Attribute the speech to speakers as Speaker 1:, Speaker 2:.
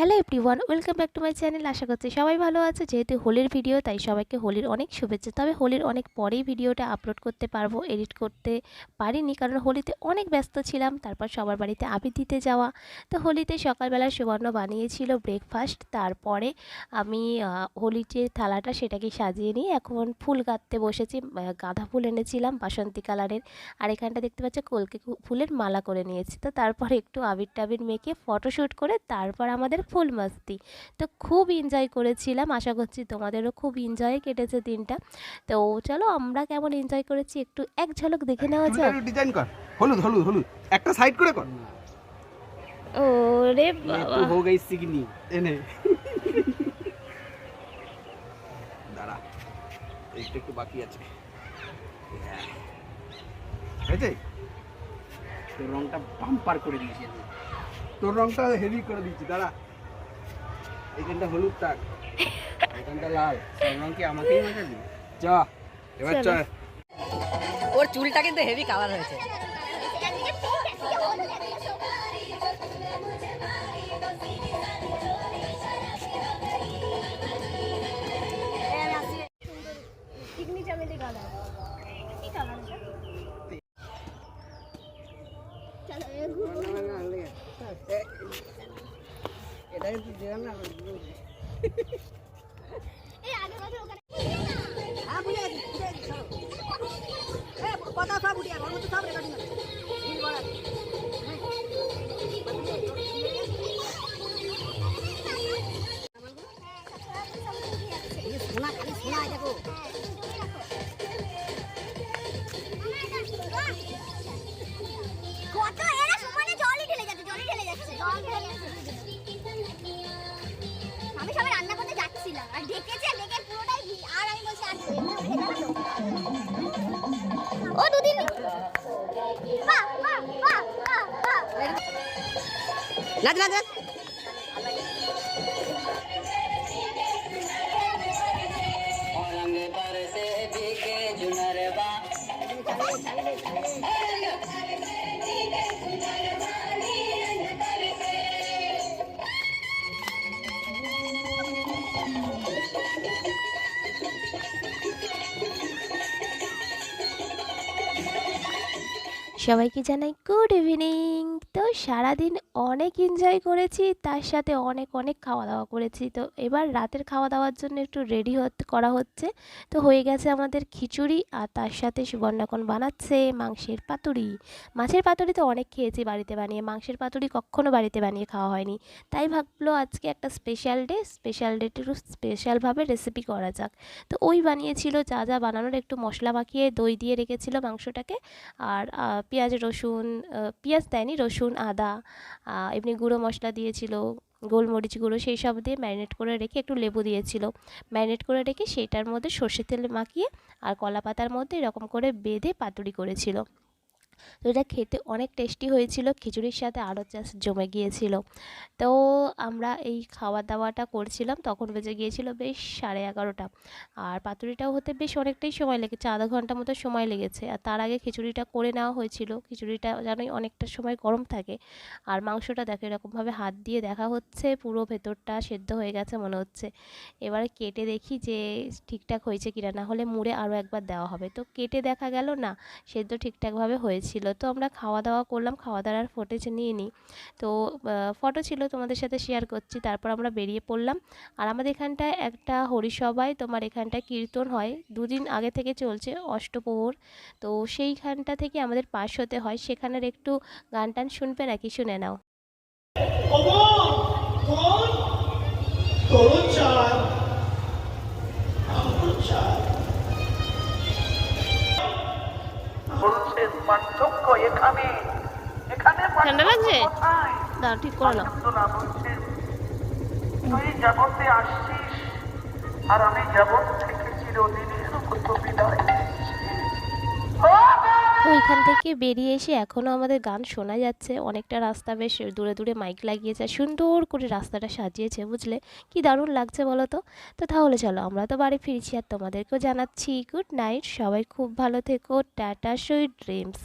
Speaker 1: Hello everyone welcome back to my channel আশা করছি সবাই ভালো আছে। যেহেতু হোলির ভিডিও তাই সবাইকে হোলির অনেক শুভেচ্ছা। তবে হোলির অনেক পরেই ভিডিওটা আপলোড করতে পারব এডিট করতে পারিনি, কারণ হোলিতে অনেক ব্যস্ত ছিলাম। তারপর সবার বাড়িতে আবির দিতে যাওয়া। তো হোলিতে সকালবেলা সুবর্ণ বানিয়েছিল ব্রেকফাস্ট তারপরে আমি হোলির যে থালাটা সেটাকে সাজিয়ে নিয়ে এখন ফুল গাঁথতে বসেছি। গাঁদা ফুল এনেছিলাম, বাসন্তী কালারের। আর এখানটা দেখতে পাচ্ছ, কলকে ফুলের মালা করে নিয়েছি। তো তারপর একটু আবির টাবির মেখে ফটোশ্যুট করে, তারপর আমাদের ফুল মস্তি। তো খুব এনজয় করেছিলাম। আশা করছি তোমাদেরও খুব এনজয় কেটেছে দিনটা। তো চলো আমরা কেমন এনজয় করেছি একটু এক ঝলক দেখে নেওয়া যাক।
Speaker 2: ডিজাইন কর। হলুদ হলুদ হলুদ। একটা সাইড করে কর।
Speaker 1: ও
Speaker 3: রে
Speaker 1: বাবা।
Speaker 3: তো হয়ে গেছে সিগনি
Speaker 2: এনে। দাঁড়া। একটু একটু বাকি আছে। হয়েছে?
Speaker 3: তোর রংটা বাম্পার করে দিয়েছি।
Speaker 2: তোর রংটা হেভি করে দিয়েছি। দাঁড়া। এখানটা হলুদ থাক এখানটা লাল।
Speaker 3: সব রং কি আমাকেই মাখাবি
Speaker 2: চ এবার চ
Speaker 1: চলো।
Speaker 4: ওর চুলটা কিন্তু হেভি কালার হয়েছে।
Speaker 3: এটা কিন্তু দেওয়া না
Speaker 4: কথা সব উঠিয়া ঘর মতো সব রেকর্ডিং लग लग लग
Speaker 1: সবাইকে জানাই গুড ইভিনিং তো সারাদিন অনেক এনজয় করেছি, তার সাথে অনেক অনেক খাওয়া দাওয়া করেছি। তো এবার রাতের খাওয়া দাওয়ার জন্য একটু রেডি করা হচ্ছে। তো হয়ে গেছে আমাদের খিচুড়ি, আর তার সাথে সুবর্ণ এখন বানাচ্ছে মাংসের পাতুরি। মাছের পাতুরি তো অনেক খেয়েছি বাড়িতে বানিয়ে। মাংসের পাতুরি কখনো বাড়িতে বানিয়ে খাওয়া হয়নি। তাই ভাবলো আজকে একটা স্পেশাল ডে স্পেশাল ডে একটু স্পেশালভাবে রেসিপি করা যাক। তো ওই বানিয়েছিল, যা যা বানানোর একটু মশলা মাখিয়ে দই দিয়ে রেখেছিল মাংসটাকে। আর পেঁয়াজ, রসুন পেঁয়াজ দেয়নি, রসুন, আদা এমনি গুঁড়ো মশলা দিয়েছিল, গোলমরিচ গুঁড়ো সেই সব দিয়ে ম্যারিনেট করে রেখে একটু লেবু দিয়েছিল। ম্যারিনেট করে রেখে সেটার মধ্যে সর্ষের তেল মাখিয়ে আর কলা পাতার মধ্যে এরকম করে বেঁধে পাতুরি করেছিল। তো এটা খেতে অনেক টেস্টি হয়েছিল। খিচুড়ির সাথে আরও জাস্ট জমে গিয়েছিল। তো আমরা এই খাওয়া দাওয়াটা করছিলাম, তখন বেজে গিয়েছিল বেশ সাড়ে এগারোটা। আর পাতুরিটাও হতে বেশ অনেকটাই সময় লেগেছে, আধা ঘণ্টা মতো সময় লেগেছে। আর তার আগে খিচুড়িটা করে নেওয়া হয়েছিল। খিচুড়িটা জানোই অনেকটা সময় গরম থাকে। আর মাংসটা দেখো এরকমভাবে হাত দিয়ে দেখা হচ্ছে, পুরো ভেতরটা সেদ্ধ হয়ে গেছে মনে হচ্ছে। এবারে কেটে দেখি যে ঠিকঠাক হয়েছে কিনা, না হলে মুড়ে আরও একবার দেওয়া হবে। তো কেটে দেখা গেল না, সেদ্ধ ঠিকঠাকভাবে হয়েছিল তো আমরা খাওয়া দাওয়া করলাম খাওয়া দাওয়ার ফুটেজ নিয়ে নিই তো ফটো ছিল তোমাদের সাথে শেয়ার করছি, তারপর আমরা বেরিয়ে পড়লাম। আর আমাদের এখানটায় একটা হরিসভায় তোমার এখানটায় কীর্তন হয়। দুদিন আগে থেকে চলছে অষ্টপ্রহর। তো সেইখানটা থেকে আমাদের পাশ হতে হয়। সেখানের একটু গান টান শুনবে নাকি? শুনে নাও।
Speaker 5: পার্থক্য এখানে এখানে
Speaker 1: ঠান্ডা লাগছে? দাঁড়াও, ঠিক করে নাও।
Speaker 5: তুই জগতে আসছিস আর আমি জগৎ থেকে চিরদিনের মতো
Speaker 1: ওইখান থেকে বেরিয়ে এসে এখনও আমাদের গান শোনা যাচ্ছে। অনেকটা রাস্তা বেশ দূরে দূরে মাইক লাগিয়েছে, সুন্দর করে রাস্তাটা সাজিয়েছে, বুঝলে? কি দারুণ লাগছে বলো তো? তো তাহলে চলো, আমরা তো বাড়ি ফিরছি আর তোমাদেরকেও জানাচ্ছি। গুড নাইট সবাই খুব ভালো থেকো। Tata sweet dreams